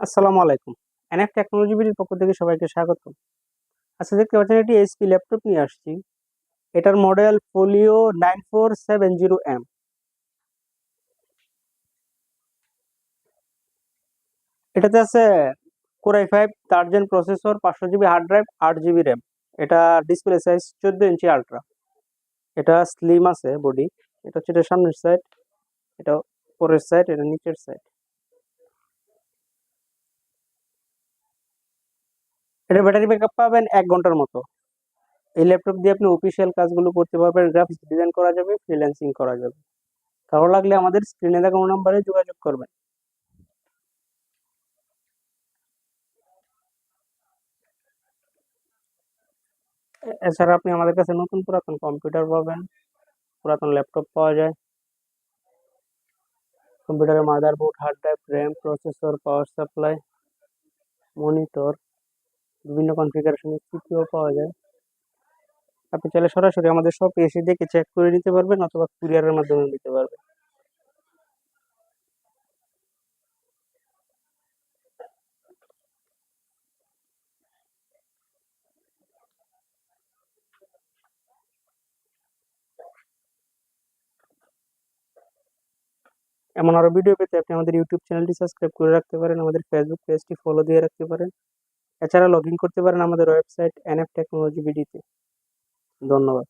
আসসালামু আলাইকুম। NF technology বিডির পক্ষ থেকে সবাইকে স্বাগত আচ্ছা দেখতে পাচ্ছেন এটি এইচপি ল্যাপটপ নিয়ে আসছি। এটার model Folio nine four seven zero M এটাতে আছে core i five third gen processor পাঁচশো জিবি হার্ড ড্রাইভ আট জিবি র্যাম এটা ডিসপ্লে সাইজ চোদ্দ ইঞ্চি আলট্রা এটা স্লিম আছে বডি এটা হচ্ছে এটা সামনের সাইড এটা পরের সাইড এটা নিচের সাইড এটা ব্যাটারি ব্যাকআপ পাবেন এক ঘণ্টার মতো। এই ল্যাপটপ দিয়ে আপনি অফিসিয়াল কাজগুলো করতে পারবেন গ্রাফিক্স ডিজাইন করা যাবে ফ্রিল্যান্সিং করা যাবে। কারও লাগলে আমাদের স্ক্রিনে দেখানো নাম্বারে যোগাযোগ করবেন। এছাড়া আপনি আমাদের কাছে নতুন পুরাতন কম্পিউটার পাবেন, পুরাতন ল্যাপটপ পাওয়া যায়। কম্পিউটারের motherboard hard drive RAM processor power supply monitor বিভিন্ন কনফিগারেশনের সিপিও পাওয়া যায়। আপনি চাইলে সরাসরি আমাদের সব এসে দেখে চেক করে নিতে পারবেন অথবা কুরিয়ারের মাধ্যমে নিতে পারবেন। এমন আরও ভিডিও পেতে আপনি আমাদের ইউটিউব চ্যানেলটি সাবস্ক্রাইব করে রাখতে পারেন, আমাদের ফেসবুক পেজটি ফলো দিয়ে রাখতে পারেন। এছাড়া লগ করতে পারেন আমাদের ওয়েবসাইট এনএফ টেকনোলজি বিডিতে ধন্যবাদ।